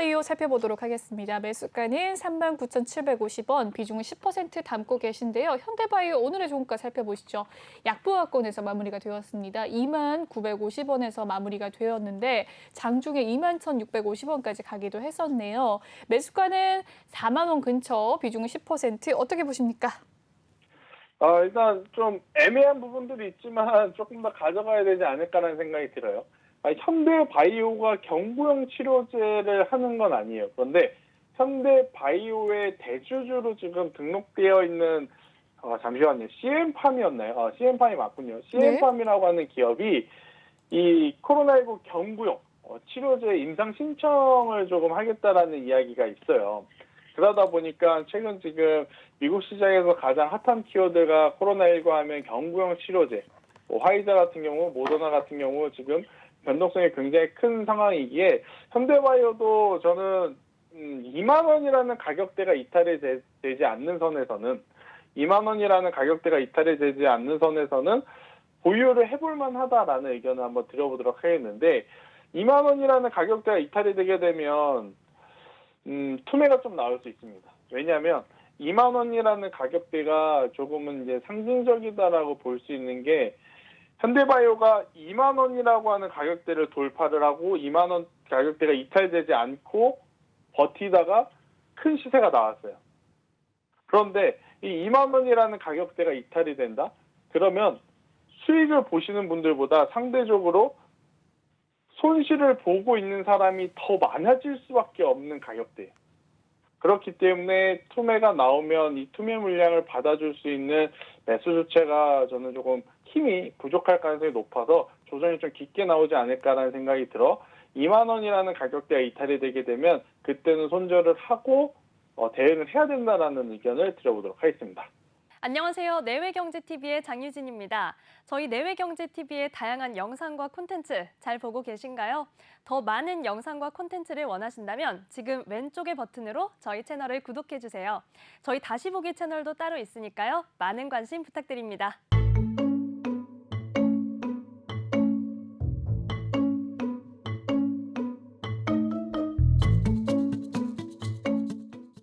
현대바이오 살펴보도록 하겠습니다. 매수가는 39,750원, 비중은 10% 담고 계신데요. 현대바이오 오늘의 종가 살펴보시죠. 약보합권에서 마무리가 되었습니다. 29,950원에서 마무리가 되었는데 장중에 21,650원까지 가기도 했었네요. 매수가는 4만 원 근처, 비중은 10% 어떻게 보십니까? 어, 일단 좀 애매한 부분들이 있지만 조금 더 가져가야 되지 않을까라는 생각이 들어요. 아, 현대 바이오가 경구용 치료제를 하는 건 아니에요. 그런데 현대 바이오의 대주주로 지금 등록되어 있는 어, 잠시만요. CM팜이었나요? 어, CM팜이 맞군요. CM팜이라고 하는 기업이 이 코로나19 경구용 어, 치료제 임상 신청을 조금 하겠다라는 이야기가 있어요. 그러다 보니까 최근 지금 미국 시장에서 가장 핫한 키워드가 코로나19 하면 경구용 치료제, 뭐 화이자 같은 경우, 모더나 같은 경우 지금 변동성이 굉장히 큰 상황이기에 현대바이오도 저는 음, 2만 원이라는 가격대가 이탈이 되, 지 않는 선에서는 2만 원이라는 가격대가 이탈이 되지 않는 선에서는 보유를 해볼 만하다라는 의견을 한번 드려보도록 하겠는데 2만 원이라는 가격대가 이탈이 되게 되면 음, 투매가 좀 나올 수 있습니다. 왜냐하면 2만 원이라는 가격대가 조금은 이제 상징적이다라고 볼 수 있는 게 현대바이오가 2만 원이라고 하는 가격대를 돌파를 하고 2만 원 가격대가 이탈되지 않고 버티다가 큰 시세가 나왔어요. 그런데 이 2만 원이라는 가격대가 이탈이 된다? 그러면 수익을 보시는 분들보다 상대적으로 손실을 보고 있는 사람이 더 많아질 수밖에 없는 가격대예요. 그렇기 때문에 투매가 나오면 이 투매 물량을 받아줄 수 있는 매수 주체가 저는 조금 힘이 부족할 가능성이 높아서 조정이 좀 깊게 나오지 않을까라는 생각이 들어 2만 원이라는 가격대가 이탈이 되게 되면 그때는 손절을 하고 어, 대응을 해야 된다라는 의견을 드려보도록 하겠습니다. 안녕하세요. 내외경제TV의 장유진입니다. 저희 내외경제TV의 다양한 영상과 콘텐츠 잘 보고 계신가요? 더 많은 영상과 콘텐츠를 원하신다면 지금 왼쪽의 버튼으로 저희 채널을 구독해주세요. 저희 다시 보기 채널도 따로 있으니까요. 많은 관심 부탁드립니다.